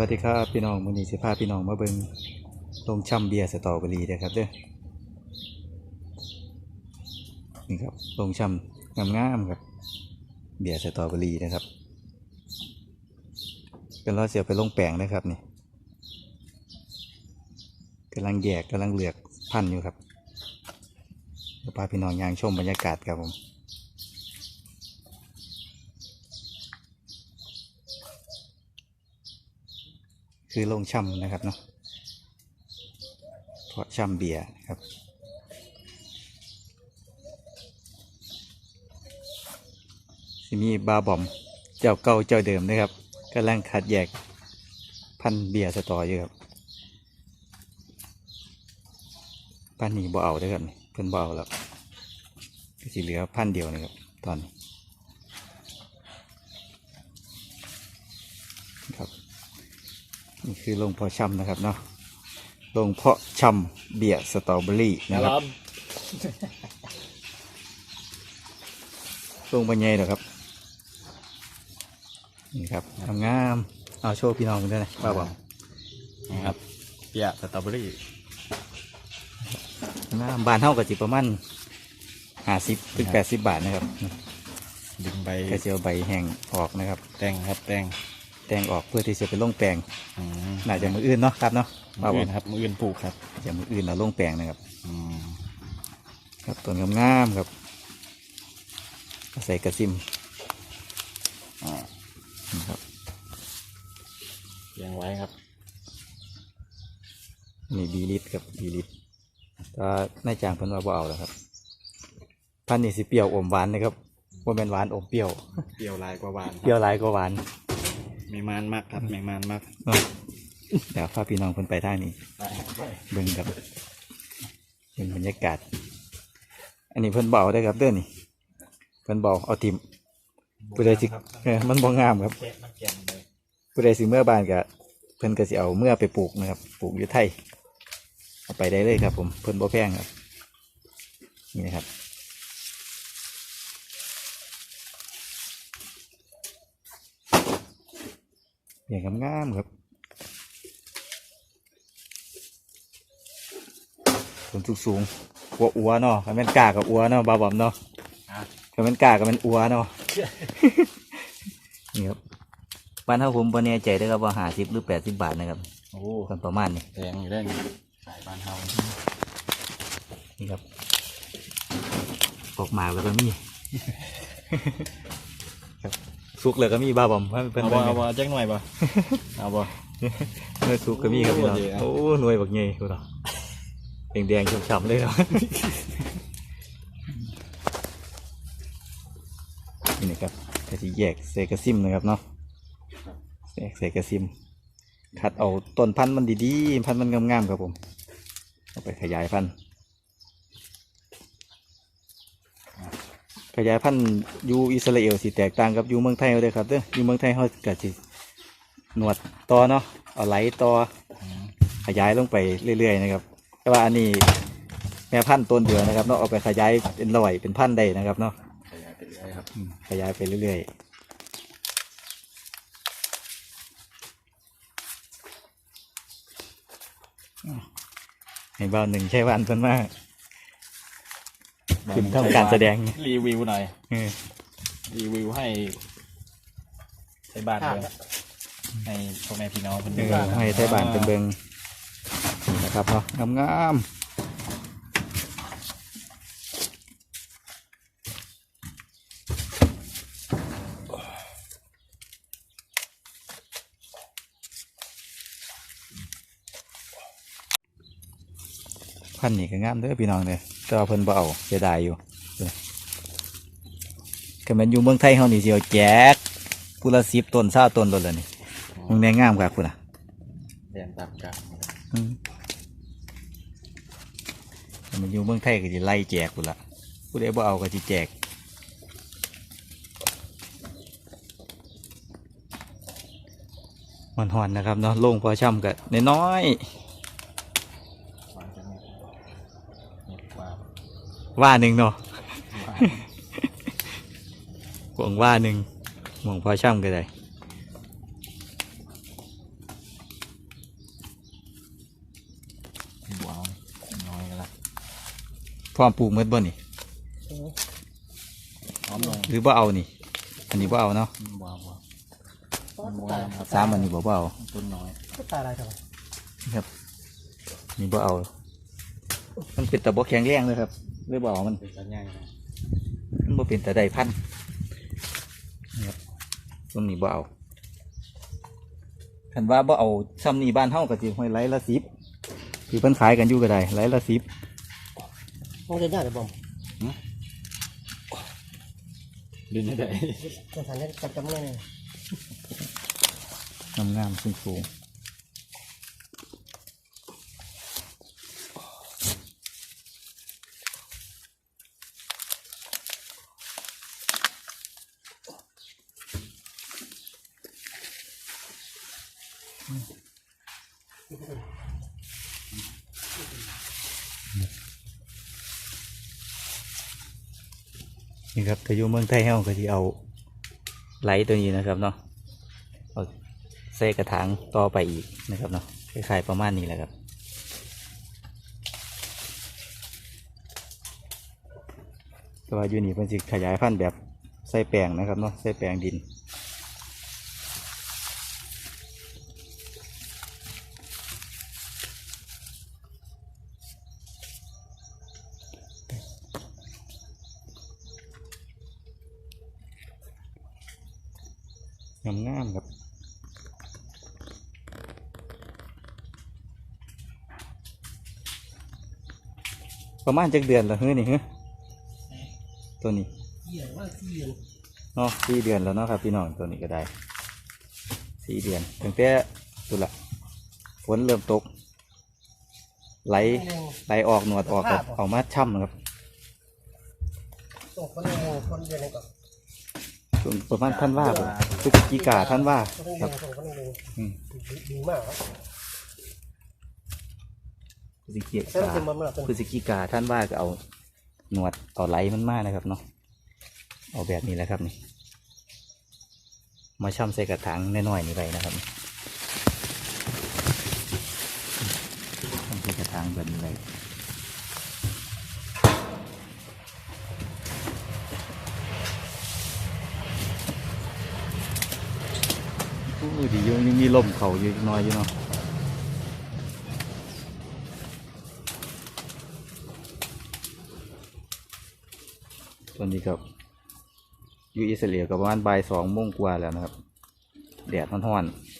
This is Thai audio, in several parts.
วัสดีครับพี่น้องมือนีสิพาพี่น้องมาเบิงโรงช่ำเบียร์สตรอเบอรี่เด้อครับเด้อนี่ครับโรงช่ำงามๆครับ เบียร์สตรอเบอรี่นะครับเป็นรอเสียไปลงแปลงนะครับนี่กำลังแยกกำลังเหลือกพันอยู่ครับพาพี่น้องยางชมบรรยากาศครับผม คือโรงช่ำนะครับเนาะเพราะช่ำเบียร์ครับสิมีบาบอมเจ้าเก่าเจ้าเดิมนะครับกำลังคัดแยกพันเบียร์สตออยู่ครับพันนี้บ่เอาเด้ครับเพิ่นบ่เอาแล้วก็สิเหลือพันเดียวนะครับตอนนี้ครับ นี่คือโรงเพาะชำนะครับเนาะโรงเพาะชำเบียร์สตรอเบอรี่นะครับโรงบรรยายเหรอครับ นี่ครับงามๆเอาโชว์พี่น้องกันด้วยนะป้าบอกนะครับเปียสตรอเบอรี่งามบานเท่ากับจิประมาณห้าสิบถึงแปดสิบบาทนะครับดึงใบกระเจียวใบแห้งออกนะครับ แตงครับแตง แตงออกเพื่อที่จะไปลงแปลงอืมน่าจะมืออื่นเนาะครับเนาะมืป้าอบออื่กนครับมืออื่นปลูกครับจะมืออื่นเอาลงแปลงนะครับ อืมครับต้นงามๆครับก็ใส่กระซิมอ่านะครับเลี้ยงไว้ครับนี่บีลิตครับบีลิตถ้านายจ้างเพิ่นว่าบ่เอาแล้วครับ พันธุ์นี่สิเปรี้ยวอมหวานนะครับว่าเป็นหวานอมเปรี้ยว เปรี้ยวลายกว่าหวานเปรี้ยวหลายกว่าหวาน ไม่มันมากครับไม่มันมากเนาะเดี๋ยวพาพี่น้องเพิ่นไปทางนี้ได้ครับได้เบิ่งครับเบิ่งบรรยากาศ อันนี้เพิ่นเบเอาได้อครับเด้อนี่เพิ่นเบาเอาทิมผู้ใดสิเออมันบ่งามครับแกะมันแกะเลยผู้ใดสิเมื่อบ้านก็เพิ่นก็สิเอาเมื่อไปปลูกนะครับ ปลูกอยู่ไทยเอาไปได้เลยครับ ผมเพิ่นบ่แพงครับ นี่นะครับ อย่างงามๆครับต้นสูงๆกัวอัวเนาะคันแม่นกากับอัวเนาะบาบอมเนาะอะคันแม่นกากับแม่นอัวเนาะนี่ครับบ้านเฮาผมบ่แน่ใจเด้อครับว่าห้าสิบหรือแปดสิบบาทนะครับโอ้กันประมาณนี้แตงอยู่ได้ไงขายบ้านเฮานี่ครับปอกหมากแล้วก็มีครับ สุกแล้วก็มีบาบอมว่าเป็นเอาเบิ่บ่งเอาเนี่ยบ่แจ้งหน่อยบ่เอาบ่เนื้อสุกก็มีครับพี่น้องโอ้โอ้ดีนะหน่วยบักใหญ่คุณเนาะแดงๆฉ่ำๆเลยเนาะนี่นะครับก็จะแยกเซกระซิมนะครับเนาะแยกเซกระซิม คัดเอาต้นพันธุ์มันดีๆ พันธุ์มันงามๆครับผมเอาไปขยายพันธุ์ ขยายพันธุ์อยู่อิสราเอลสิแตกต่างกับอยู่เมืองไทยเอาเลยครับเด้ออยู่เมืองไทยเขาก็สิหนวดต่อเนาะเอาไหลต่ออืมขยายลงไปเรื่อย ๆ นะครับ แต่ว่าอันนี้แม่พันธุ์ต้นเดียวนะครับเนาะเอาไปขยายเป็นร้อยเป็นพันธุ์ได้นะครับเนาะขยายไปเรื่อยครับอืมขยายไปเรื่อยๆให้บ้านหนึ่งใช้วันเพิ่นมาก ขึ้นทำการแสดงรีวิวหน่อยเออรีวิวให้ใช้บ้านเลยให้พ่อแม่พี่น้องคนเอดูอให้ไทยบ้านเป็นเบิงนี่นะครับเนาะงามๆพันธุ์นี่ก็งามเด้อพี่น้องเด้อ แต่ว่าเพิ่นบ่เอาเสียดายอยู่เด้อก็แม่นอยู่เมืองไทยเฮานี่สิเอาแจกผู้ละ10ต้น20ต้นโลดแล้วนี่มึงแน่งามกว่าคุณน่ะเรียนตามกันอืมแต่มันอยู่เมืองไทยก็จะไล่แจกกูนละผู้ใดบ่เอาก็จะแจกมันหอนนะครับเนาะโล่งพอช่ำกันน้อยว ว่าหนึ่งเนาะกวงว่าหนึ่งหมองพอช่ำก็ได้บัวน้อยละพร้อมปลูกเม็ดอบ่นี่หรือบ่เอานี่ อันนี้บ่เอาเนาะสามอันนี้บ่บ่เอาต้นน้อยตายอะไรครับนี่บ่เอา มันเป็นตะบกแข็งแรงเลยครับ หรือบ่เอามันเป็นสัญญาณนะมันบ่เป็นตะไดพันธุ์นี่ครับต้นนี้บ่เอาคันว่าบ่เอาซ้ำนี่บ้านเฮาก็สิห้อยไร่ละสิบที่เพิ่นขายกันอยู่ก็ได้ไร่ละสิบมองเดินยากเลยบอมดินไม่ได้สถานที่จับจำเลยเนี่ยงามๆสูงๆนี่ ครับถ้าอยู่เมืองไทยเฮาก็สิเอาไหลตัวนี้นะครับเนาะเอาใส่กระถางต่อไปอีกนะครับเนาะคล้ายๆประมาณนี้แหละครับแต่ว่าอยู่นี่เพิ่นสิขยายพันธุ์แบบใส่แปลงนะครับเนาะใส่แปลงดิน งามงามๆครับ ประมาณจักเดือนละเฮ้ยนี่เฮ้ยตัวนี้เหี้ยว่าเหี้ยเนาะสี่เดือนแล้วเนาะครับพี่น้องตัวนี้ก็ได้สี่เดือนตั้งแต่ตุละฝนเริ่มตก ไหลไหลออกหนวดออกครับออกมาช่ำครับตกคนหนึ่งคนเดียวเลยก่อนช่วงประมาณท่านว่าบ่พฤศจิกาท่านว่าคนหนึ่งครับส่งคนหนึ่งอืมดีมากครับ พฤศจิใช้กาเต็มมันเมื่อเป็นพฤศจิกาท่านว่าก็เอาหนวดเอาไหลมันมานะครับเนาะเอาแบบนี้แหละครับนี่มาช่ำใส่กระถางน้อยๆนี่ไปนะครับช่ำใส่กระถางแบบนี้เลยอู้ดีอยู่ยังมีลมเขาอยู่น้อยอยู่เนาะ ตอนนี้ครับอยู่อิสราเอลก็ประมาณบ่ายสองโมงกว่าแล้วนะครับ แดดร้อนๆ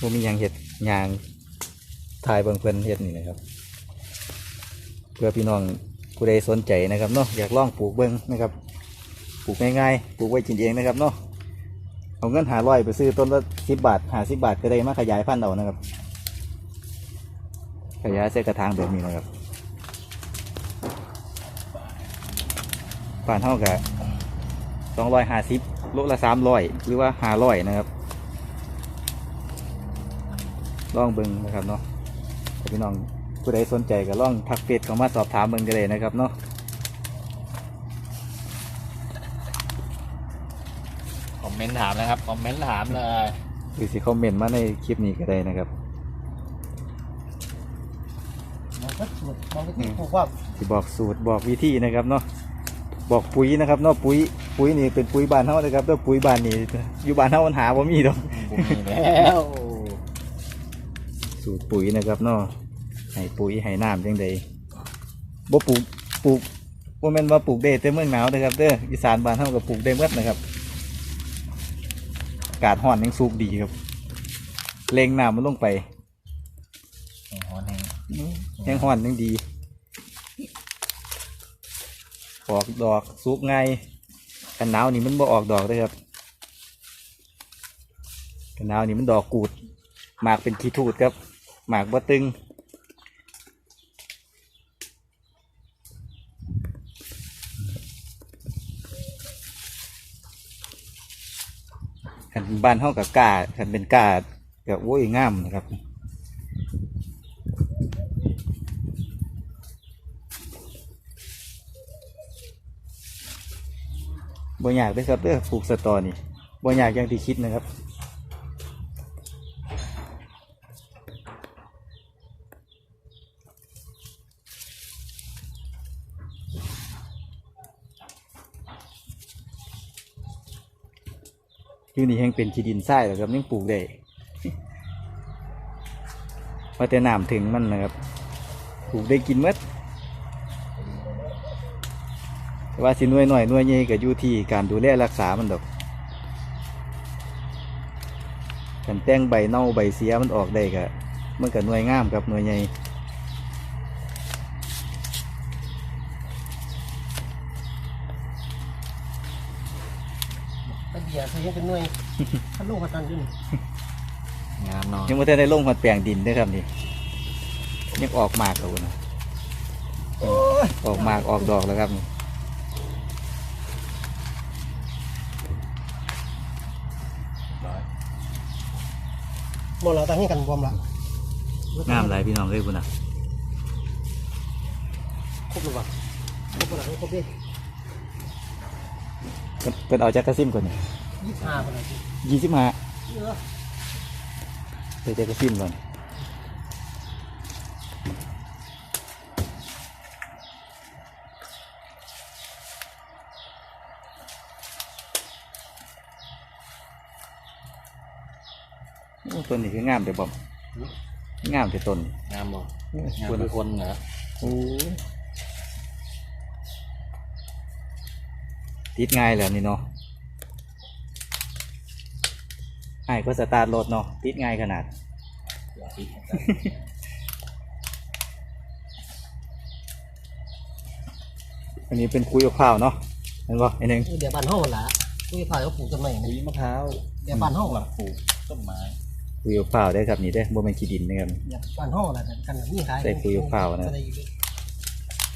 ผมมียังเห็ดยางทายเบิ่งเพิ่นเห็ดนี่นะครับ เพื่อพี่น้อง ผู้ใดสนใจนะครับเนาะอยากลองปลูกเบิ้งนะครับ ปลูกง่ายๆ ปลูกไว้กินเองนะครับเนาะเอาเงินหาร้อยไปซื้อต้นละสิบบาทหาสิบบาทก็ได้มาขยายพันธุ์เอานะครับ ขยายใส่กระถางแบบนี้นะครับป่านเท่ากับสองร้อยห้าสิบโลละสามร้อยหรือว่าห้าร้อยนะครับลองเบิ้งนะครับเนาะพี่น้อง ผู้ใดสนใจก็ล่องทักเฟซเข้ามาสอบถามเบิ่งกันเลยนะครับเนาะคอมเมนต์ถามนะครับคอมเมนต์ถามเลยหรือสิคอมเมนต์มาในคลิปนี้ก็ได้นะครับมันก็สุดมันก็ที่ปลูกว่าสิบอกสูตรบอกวิธีนะครับเนาะบอกปุ๋ยนะครับเนาะปุ๋ยปุ๋ยนี่เป็นปุ๋ยบานเฮานะครับแต่ปุ๋ยบานนี่อยู่บานเฮามันหาบ่มีดอกบุมีแล้วสูตรปุ๋ยนะครับเนาะ ให้ปุ๋ยให้น้ำจังใดบ่ปลูกปลูกบ่แม่นว่าปลูกได้แต่เมืองหนาวนะครับเด้ออีสานบ้านเฮาก็ปลูกได้หมดนะครับอากาศร้อนยังสูบดีครับเล็งน้ำมันลงไปแห่งฮอนแห่งยังห่อนยังดีออกดอกสุกไงกันหนาวนี่มันบ่ออกดอกเลยครับกันหนาวนี่มันดอกกูดหมากเป็นขีทูดครับ หมากบ่ตึง ขันบ้านห้องกับกาขันเป็นกากับโว้ยงามนะครับบ่อยากเลยครับเรื่อปลูกสตอนี่บ่อยากอย่างที่คิดนะครับ อยู่นี่แห่งเป็นขี้ดินทรายแล้วครับยังปลูกได้ว่าแต่น้ำถึงมันนะครับปลูกได้กินหมดแต่ว่าสิหน่วยหน่อยน่วยใหญ่ก็อยู่ที่การดูแลรักษามันดอกกันแต่งใบเน่าใบเสียมันออกได้ก็มันก็หน่วยงามครับหน่วยใหญ่ ไปเบี ยร์ใส่ยังเป็นหน่วยพันลูกพันตันอยู่นี่งามเนาะยังไม่ทันได้ลงหัดแปลงดินเด้วยครับนี่ยังออกหมากเขานะโอ้ยออกหมากออกดอกแล้วครับนี่ร้อยหมดแล้วตั้งให้กันบวมละงามหลายพี่น้องเลยพุ่นนะครบหรือเปล่าครบหรือเปล่าครบดิเพิ่นเพิ่นเอาจากกระซิมก่อนนี่ ยี่สิบห้าคนละทียี่สิบห้าเออเดี๋ยวจากกระซิมก่อนโอ้ต้นนี้คืองามแต่บ่มงามแต่ต้นงามบ่งามพุ่นทุน่ะกคนเหรอโอ้ยติดง่ายแล้วนี่เนาะ ไอ้ายก็สตาร์ทรถเนาะติดง่ายขนาดอย่าติดอันนี้เป็นคุยกับข้าวเนาะเห็นป่ะไอ้หนึ่งเดี๋ยวบ้านห้องละคุยพายเขาปลูกต้นไม้ปุ๋ยมะพร้าวเดี๋ยวบ้านห้องหลัละกปลูกต้นไม้คุยกับข้าวได้อครับนี่ได้อบ่เป็นขี้ดินนะครับเดี๋ยวบ้านห้องละกันนี่ขายใส่ปุ๋ยเปล่านะ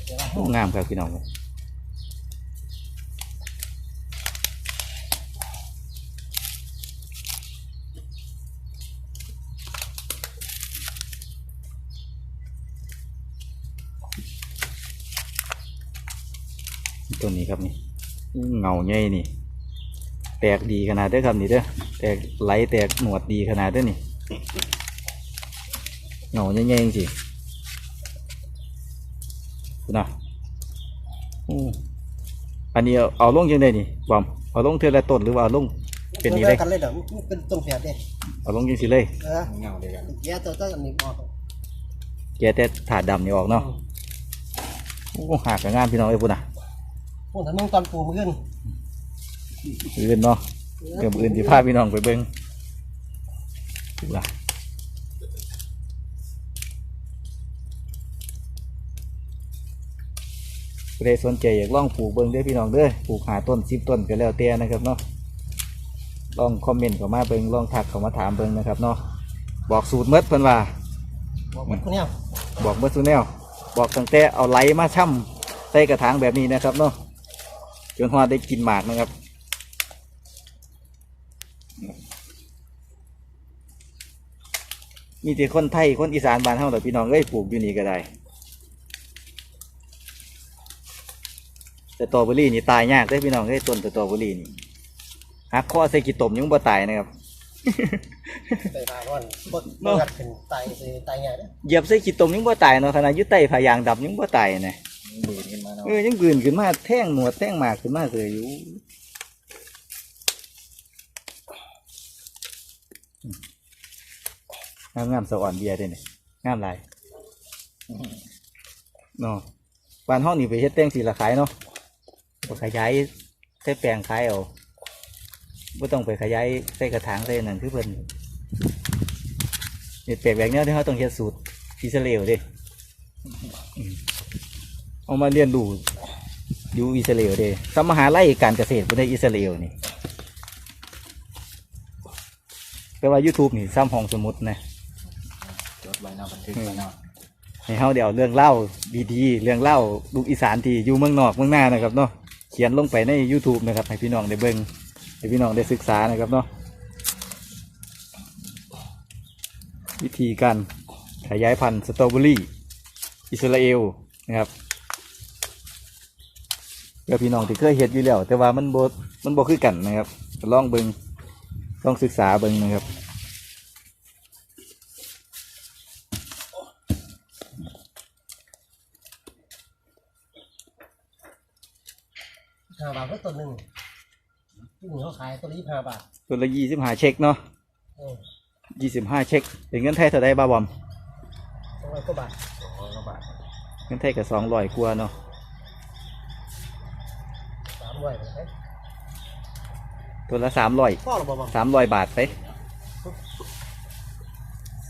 เดี๋ยวบ้านห้โอ้องงามครับพี่น้องต้นนี้ครับนี่อู้ เงาใหญ่นี่ แตกดีขนาดเด้อครับนี่เด้อแตกไหลแตกหนวดดีขนาดเด้อนี่เงาใหญ่ๆจริงๆคุณน่ะอู้อันนี้เอาเอาลงยังไงนี่บอมเอาลงเทือละต้นหรือว่าเอาลงเป็นนี้เลยกันเลยเดี๋ยวมันเป็นต้นแฝดเด้เอาลงยังสิเลยเออเงาเดียวกันแย่ตัวต้นอันนี้ออกแกแต่ถาดดำนี่ออกเนาะโอ้หักกับงานพี่น้องเอ้ยพุ่นน่ะ พวกท่านมึงตอนปลูกมือขึ้นอื่นเนาะเดี๋ยวมื้ออื่นสิพาพี่น้องไปเบิ่งดูล่ะผู้ใดสนใจอยากลองปลูกเบิ่งเด้อพี่น้องเด้อปลูกหาต้นสิบต้นก็แล้วแต่นะครับเนาะลองคอมเมนต์เข้ามาเบิ่งลองทักเข้ามาถามเบิ่งนะครับเนาะบอกสูตรเมดเพิ่นว่า บอกว่าคนเนี้ยบอกเมื่อสุแนว บอกตั้งแต่เอาไหลมาช่ำใส่กระถางแบบนี้นะครับเนาะ จนฮอดได้กินหมากนะครับมีแต่คนไทยคนอีสานบ้านเฮาแต่พี่น้องเอ้ยปลูกอยู่นี่ก็ได้ แต่ตรอเบอรี่นี่ตายยากเด้อพี่น้องเอ้ยต้นสตรอเบอรี่นี่หักข้อใส่กี่ตมยังบ่ตายนะครับไปพาวันบดบดขึ้นตายเลยตายใหญ่เด้อเหยียบใส่กี่ตมยังบ่ตายเนาะขนาดอยึดใต้ผายางดำยังบ่ตายนะ บืนขึ้นมาเนาะเออยังบืนขึ้นมาแท่งหนวดแท่งหมากขึ้นมาเลยอยู่งามงามสวรรค์เบียร์เด้เนี่ยงามหลายเนาะบ้านห้องนี่ไปเฮ็ดแป้งสีละขายเนาะไปขยายใส่แปลงขายเอาไม่ต้องไปขยายใส่กระถางใส่นั่นคือเพิ่นเฮ็ดแปลกแบบเนี้ยที่เขาต้องเฮ็ดสูตรอิสราเอลเด้อืม เอามาเรียนรู้อยู่อิสราเอลเด้ทำมหาลัยการเกษตรบนในอิสราเอลนี่แปลว่า YouTube นี่ซ้ำห้องสมุดนะจดไว้เนาะบันทึกไว้เนาะให้เฮาเดี๋ยวเรื่องเล่าดีๆ เรื่องเล่าลูกอีสานที่อยู่เมืองนอกเมืองหน้านะครับเนาะเขียนลงไปใน YouTube นะครับ ให้พี่น้องได้เบิ่งให้พี่น้องได้ศึกษานะครับเนาะวิธีการขยายพันธุ์สตรอเบอรี่อิสราเอลนะครับ กับพี่น้องที่เคยเฮ็ดอยู่แล้วแต่ว่ามันบ่มันบ่คือกันนะครับลองเบิ่งลองศึกษาเบิ่งนะครับห้าบาทก็ตัวหนึ่งที่หนึ่งเขาขายตัวละยี่สิบห้าบาทตัวละยี่สิบห้าเช็คเนาะเออยี่สิบห้าเช็คเป็นเงินไทยเท่าไดบ้าบอมสองร้อยกว่าบาทสองร้อยกว่าบาทเงินไทยกับสองร้อยกว่าเนาะ สามร้อยไหมตัวละสามร้อยพ่อหรือเปล่าสามร้อยบาทไป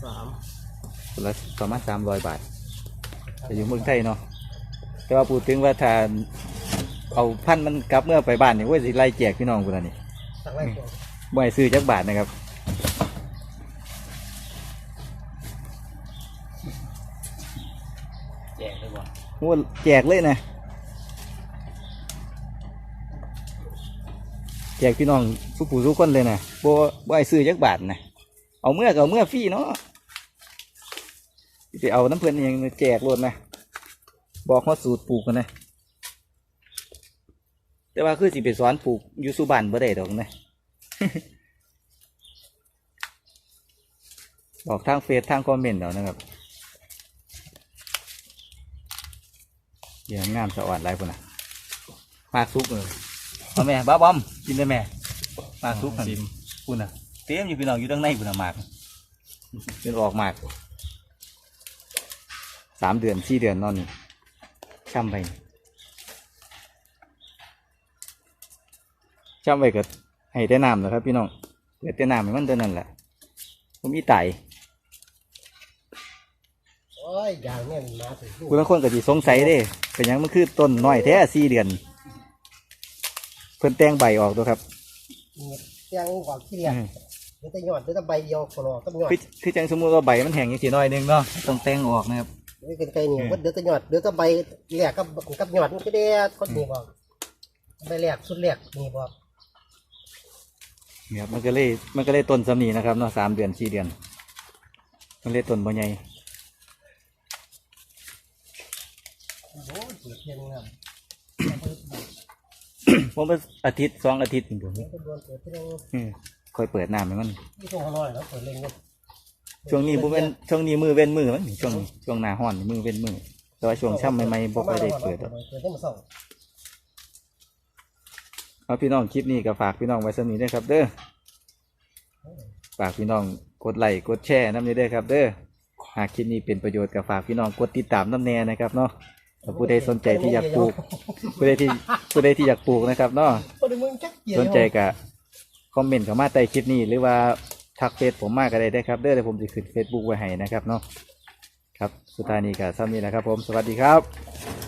สามตัวละประมาณสามร้อยบาทจะอยู่เมืองไทยเนาะแต่ว่าพูดถึงว่าถ้าเอาพันธุ์มันกลับเมื่อไปบ้านนี่เว่าสิไล่แจกพี่น้องคนละนี่สั่งไว้ก่อนบ่ให้ซื้อจักบาทนะครับแจกเลยว่ะโอ้แจกเลยนะ แจกพี่น้องทุกผู้ทุกคนเลยนะบ่บ่ให้ซื้อจักบาทนะเอาเมื่อก็เอาเมื่อฟรีเนาะไปเอาน้ำเพื่อนเองแจกรวดนะบอกเขาสูตรปลูกกันนะแต่ว่าคือสิไปสอนปลูกยูสุบันบ่ได้ดอกนะบอกทางเฟซทางคอมเมนต์เอานะครับเดี๋ยวงามสะอ่อนไรพุ่นน่ะมากซุกเลย เอาแม่บ้าบอมกินได้แม่มากซุกนั่นซิมพุ่นน่ะเต็มอยู่พี่น้องอยู่ตั้งในพุ่นน่ะหมากเป็นออกหมากสามเดือนสี่เดือนนอนนี่ช่ำไปช่ำไปก็ให้แต่น้ำนะครับ พี่น้องเดี๋ยวแต่น้ำให้มันเท่านั้นแหละผมมีไตโอ้ยอย่างเนี่ยมันมาถึงลูกคุณบางคนก็สิสงสัยเด้เป็นหยังมันคือต้นน้อยแท้สี่เดือน เพิ่นแต่งใบออกตัวครับเตียงก่อนที่เรียนเดี๋ยวจะหยอดเดี๋ยวจะใบเดียวโคลอต้องหยอดคือคือจังสมมุติว่าใบมันแห้งอย่างสีน้อยหนึงเนาะต้องแต่งออกนะครับนี่เป็นไก่เหนียวเดี๋ยวจะหยอดเดี๋ยวจะใบแหลกกับกับหยอดมันก็ได้คนนี้บอกใบแหลกสุดแหลกนี่บอกเนี่ยครับมันก็เลยมันก็เลยต้นสำนีนะครับเนาะสามเดือนสี่เดือน มันเลยต้นบ่ใหญ่โอ้โหเปิดเพลงงาม ผมเป็นอาทิตย์สองอาทิตย์ถึงผมเดี๋ยวจะโดนเปิดเพลงอืมค่อยเปิดน้ำให้มันที่ตรงข้างนอกแล้วเปิดเพลงเนี่ยช่วงนี้บ่เป็นช่วงนี้มือเว้นมือมั้งช่วงช่วงหน้าร้อนมือเว้นมือ แต่ว่าช่วงช่ำใหม่ๆบ่ค่อยได้เปิดหรอกเปิดได้มาสองเอาพี่น้องคลิปนี้ก็ฝากพี่น้องไว้สำนี้ด้วยครับ เด้อฝากพี่น้องกดไลค์กดแชร์น้ำนี้ด้วยครับ เด้อหากคลิปนี้เป็นประโยชน์ก็ฝากพี่น้องกดติดตามน้ำแน่นะครับเนาะ ถ้าผู้ใดสนใจที่อยากปลูก ผู้ใดที่ผู้ใดที่อยากปลูกนะครับเนาะคนในเมืองจักเกียร์สนใจก็คอมเมนต์เข้ามาใต้คลิปนี้หรือว่าทักเฟซผมมากก็ได้ได้ครับเด้อเดี๋ยวผมจะขึ้นเฟซบุ๊กไว้ให้นะครับเนาะครับสุดท้ายนี้ก็ซ้ำนี้นะครับผมสวัสดีครับ